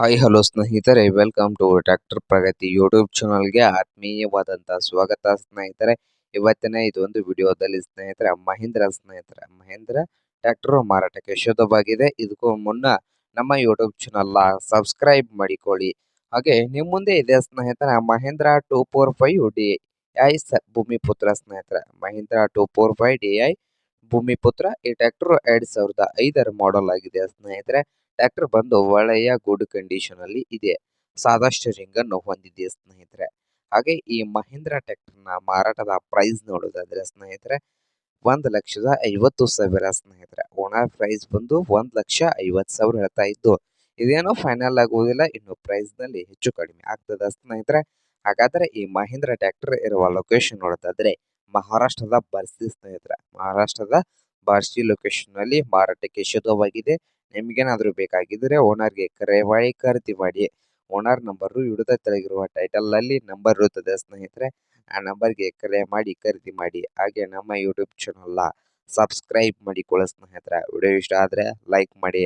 Hi hello ಸ್ನೇಹಿತರೆ. Welcome to tractor Pragati YouTube ಚಾನಲ್ಗೆ ಆತ್ಮೀಯವಾದಂತಹ ಸ್ವಾಗತ, ಸ್ನೇಹಿತರೆ. ಇವತ್ತಿನ ಇದೊಂದು ವಿಡಿಯೋದಲ್ಲಿ ಸ್ನೇಹಿತರೆ, ಮಹೇಂದ್ರ ಸ್ನೇಹಿತರೆ. ಮಹೇಂದ್ರ ಟ್ರ್ಯಾಕ್ಟರ್ ಮಾರಾಟಕ್ಕೆ ಶುದ್ಧವಾಗಿದೆ. ಇದಕ್ಕೂ ಮುನ್ನ ನಮ್ಮ ಯೂಟ್ಯೂಬ್ ಚಾನಲ್ನ ಸಬ್ಸ್ಕ್ರೈಬ್ ಮಾಡಿಕೊಳ್ಳಿ. ಹಾಗೆ ನಿಮ್ಮ ಮುಂದೆ ಇದೆ ಸ್ನೇಹಿತರೆ, Mahindra two four five D I Bhoomiputra ಸ್ನೇಹಿತರೆ. Mahindra two four five D I Bhoomiputra, ಈ ಟ್ರ್ಯಾಕ್ಟರ್ ಎರಡ್ ಸಾವಿರದ ಐದರ ಮಾಡೆಲ್ ಆಗಿದೆ ಸ್ನೇಹಿತರೆ. ಟ್ರ್ಯಾಕ್ಟರ್ ಬಂದು ಒಳ್ಳೆಯ ಗುಡ್ ಕಂಡೀಷನ್ ಅಲ್ಲಿ ಇದೆ. ಸಾದಾ ಸ್ಟೇರಿಂಗ್ ಅನ್ನು ಹೊಂದಿದೆ ಸ್ನೇಹಿತರೆ. ಹಾಗೆ ಈ ಮಹೇಂದ್ರ ಟ್ರ್ಯಾಕ್ಟರ್ನ ಮಾರಾಟದ ಪ್ರೈಸ್ ನೋಡೋದಾದ್ರೆ ಸ್ನೇಹಿತರೆ, ಒಂದ್ ಲಕ್ಷದ ಐವತ್ತು ಸಾವಿರ ಸ್ನೇಹಿತರೆ. ಓನರ್ ಪ್ರೈಸ್ ಬಂದು ಒಂದ್ ಲಕ್ಷ ಐವತ್ತು ಸಾವಿರ ಹೇಳ್ತಾ ಇದ್ದು, ಇದೇನೋ ಫೈನಲ್ ಆಗುವುದಿಲ್ಲ, ಇನ್ನು ಪ್ರೈಸ್ನಲ್ಲಿ ಹೆಚ್ಚು ಕಡಿಮೆ ಆಗ್ತದ ಸ್ನೇಹಿತರೆ. ಹಾಗಾದ್ರೆ ಈ ಮಹೇಂದ್ರ ಟ್ರ್ಯಾಕ್ಟರ್ ಇರುವ ಲೊಕೇಶನ್ ನೋಡೋದಾದ್ರೆ ಮಹಾರಾಷ್ಟ್ರದ ಬರ್ಸಿ ಸ್ನೇಹಿತರೆ. ಮಹಾರಾಷ್ಟ್ರದ ಬಾರ್ಸಿ ಲೊಕೇಶನ್ನಲ್ಲಿ ಮಾರಾಟಕ್ಕೆ ಶುದ್ಧವಾಗಿದೆ. ನಿಮ್ಗೇನಾದ್ರೂ ಬೇಕಾಗಿದ್ರೆ ಓನರ್ಗೆ ಕರೆ ಮಾಡಿ, ಖರೀದಿ ಮಾಡಿ. ಓನರ್ ನಂಬರ್ ಹಿಡಿದ ತೆಳಗಿರುವ ಟೈಟಲ್ನಲ್ಲಿ ನಂಬರ್ ಇರುತ್ತದೆ ಸ್ನೇಹಿತರೆ. ಆ ನಂಬರ್ಗೆ ಕರೆ ಮಾಡಿ, ಖರೀದಿ ಮಾಡಿ. ಹಾಗೆ ನಮ್ಮ ಯೂಟ್ಯೂಬ್ ಚಾನಲ್ನ ಸಬ್ಸ್ಕ್ರೈಬ್ ಮಾಡಿಕೊಳ್ಳಿ ಸ್ನೇಹಿತರೆ. ವಿಡಿಯೋ ಇಷ್ಟ ಆದ್ರೆ ಲೈಕ್ ಮಾಡಿ.